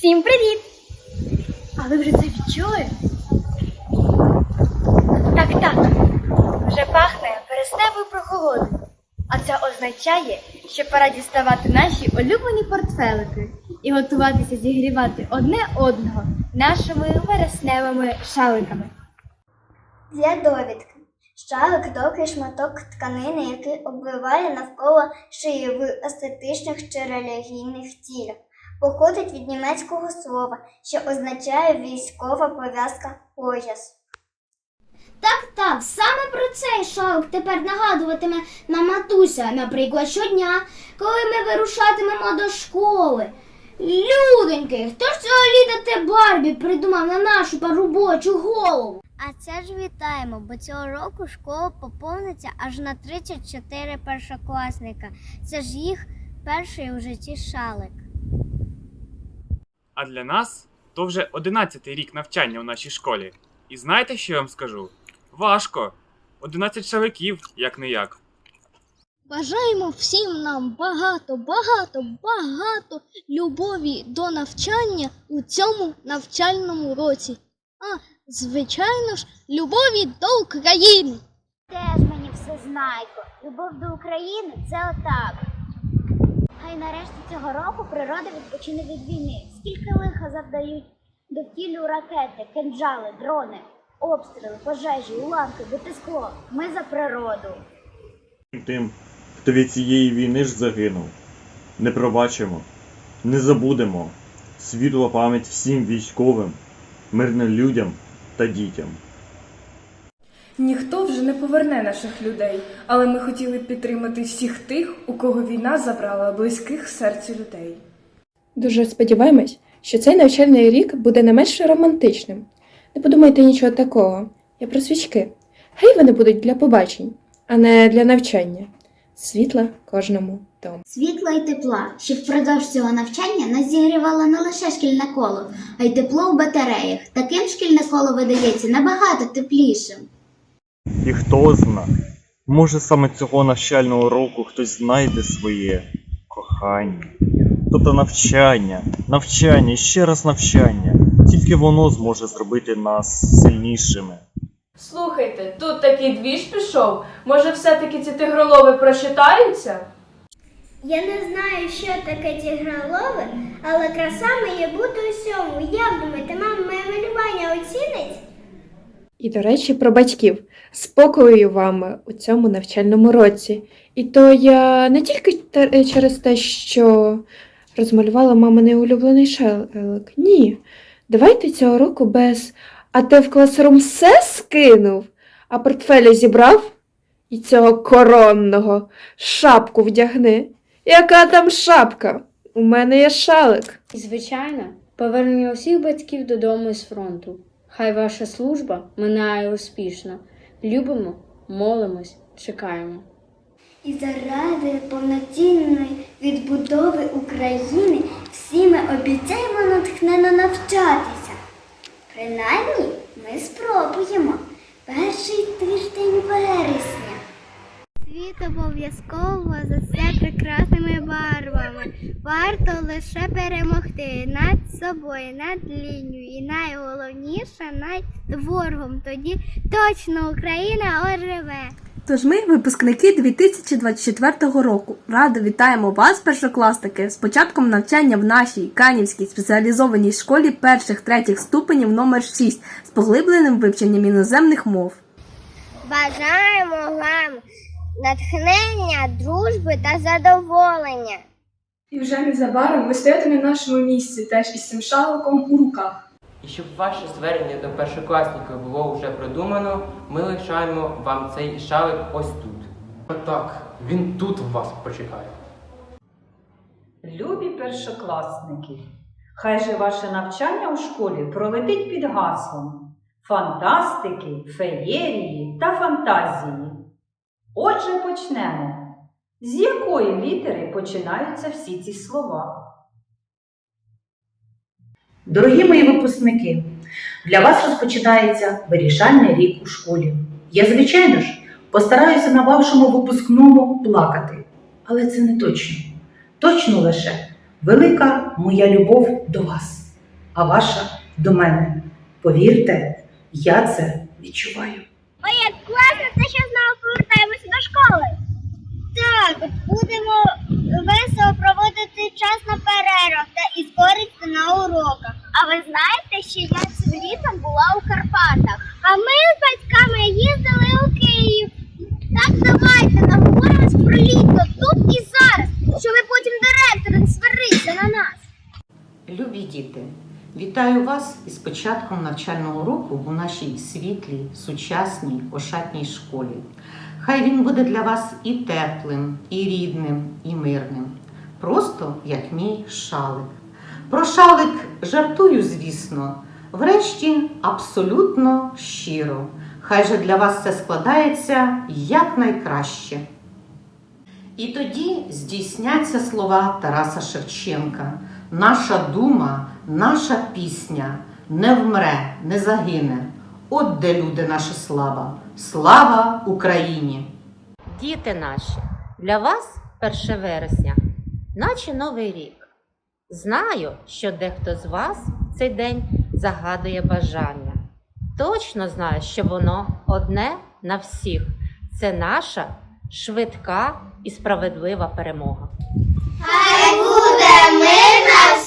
Всім привіт! А ви вже це відчули? Так, так. Вже пахне пересневою прохолодою. А це означає, що пора діставати наші улюблені портфелики і готуватися зігрівати одне одного нашими вересневими шаликами. Для довідки. Шалик довгий шматок тканини, який обвиває навколо шиї в естетичних чи релігійних цілях. Походить від німецького слова, що означає військова пов'язка пояс. Так, так, саме про цей шалик тепер нагадуватиме нам матуся, наприклад, щодня, коли ми вирушатимемо до школи. Люденьки, хто ж цього літа те Барбі придумав на нашу робочу голову? А це ж вітаємо, бо цього року школа поповниться аж на 34 першокласника. Це ж їх перший у житті шалик. А для нас то вже 11 рік навчання у нашій школі. І знаєте, що я вам скажу? Важко. 11 шавиків, як не як. Бажаємо всім нам багато, багато, багато любові до навчання у цьому навчальному році. А, звичайно ж, любові до України. Теж мені все знайко. Любов до України це отак. Хай нарешті цього року природа відпочине від війни. Скільки лиха завдають довкіллю ракети, кинджали, дрони, обстріли, пожежі, уламки, бити скло. Ми за природу. Тим, хто від цієї війни ж загинув. Не пробачимо, не забудемо. Світла пам'ять всім військовим, мирним людям та дітям. Ніхто вже не поверне наших людей, але ми хотіли б підтримати всіх тих, у кого війна забрала близьких серцю людей. Дуже сподіваємось, що цей навчальний рік буде не менш романтичним. Не подумайте нічого такого. Я про свічки. Хай вони будуть для побачень, а не для навчання. Світла кожному дому. Світла й тепла, що впродовж цього навчання нас зігрівало не лише шкільне коло, а й тепло у батареях. Таким шкільне коло видається набагато теплішим. І хто зна, може саме цього навчального року хтось знайде своє кохання. Тобто навчання, навчання ще раз навчання. Тільки воно зможе зробити нас сильнішими. Слухайте, тут такий двіж пішов. Може, все-таки ці тигролови прочитаються? Я не знаю, що таке тігролови, але краса має бути усьому. Як думаєте, мама моє малювання оцінить? І, до речі, про батьків. Спокою вам у цьому навчальному році. І то я не тільки через те, що розмалювала маминий улюблений шелик. Ні. Давайте цього року без. А ти в класрум все скинув, а портфеля зібрав? І цього коронного шапку вдягни. Яка там шапка? У мене є шалик. І, звичайно, повернення усіх батьків додому з фронту. Хай ваша служба минає успішно. Любимо, молимось, чекаємо. І заради повноцінної відбудови України всі ми обіцяємо натхненно навчатися. Принаймні, ми спробуємо. Перший тиждень вересня. Світ обов'язково засяє прекрасними барвами. Варто лише перемогти над собою, над лінією і найголовніше над ворогом. Тоді точно Україна оживе. Тож ми, випускники 2024 року, радо вітаємо вас, першокласники, з початком навчання в нашій Канівській спеціалізованій школі перших третіх ступенів номер 6 з поглибленим вивченням іноземних мов. Бажаємо вам натхнення, дружби та задоволення. І вже незабаром ви стоїте на нашому місці теж із цим шаликом у руках. І щоб ваше звернення до першокласників було вже продумано, ми лишаємо вам цей шалик ось тут. Так, він тут вас почекає. Любі першокласники, хай же ваше навчання у школі пролетить під гаслом фантастики, феєрії та фантазії. Отже, почнемо. З якої літери починаються всі ці слова? Дорогі мої випускники, для вас розпочинається вирішальний рік у школі. Я, звичайно ж, постараюся на вашому випускному плакати, але це не точно. Точно лише велика моя любов до вас. а ваша до мене. Повірте, я це відчуваю. Ой, як класно, те, що знову повертаємося до школи. Так, будемо весело проводити час на перервах та із користю на уроках. А ви знаєте, що я цим літом була у Карпатах, а ми з батьками їздили у Київ. Так давайте наговоримось про літо тут і зараз, щоб потім директор не сварився на нас. Любі діти, вітаю вас із початком навчального року у нашій світлій, сучасній, ошатній школі. Хай він буде для вас і теплим, і рідним, і мирним. Просто як мій шалик. Про шалик жартую, звісно. Врешті абсолютно щиро. Хай же для вас це складається якнайкраще. І тоді здійсняться слова Тараса Шевченка. Наша дума, наша пісня не вмре, не загине. От де люди наша слава. Слава Україні! Діти наші, для вас 1 вересня, наче новий рік. Знаю, що дехто з вас цей день загадує бажання. Точно знаю, що воно одне на всіх. Це наша швидка і справедлива перемога. Хай буде мир на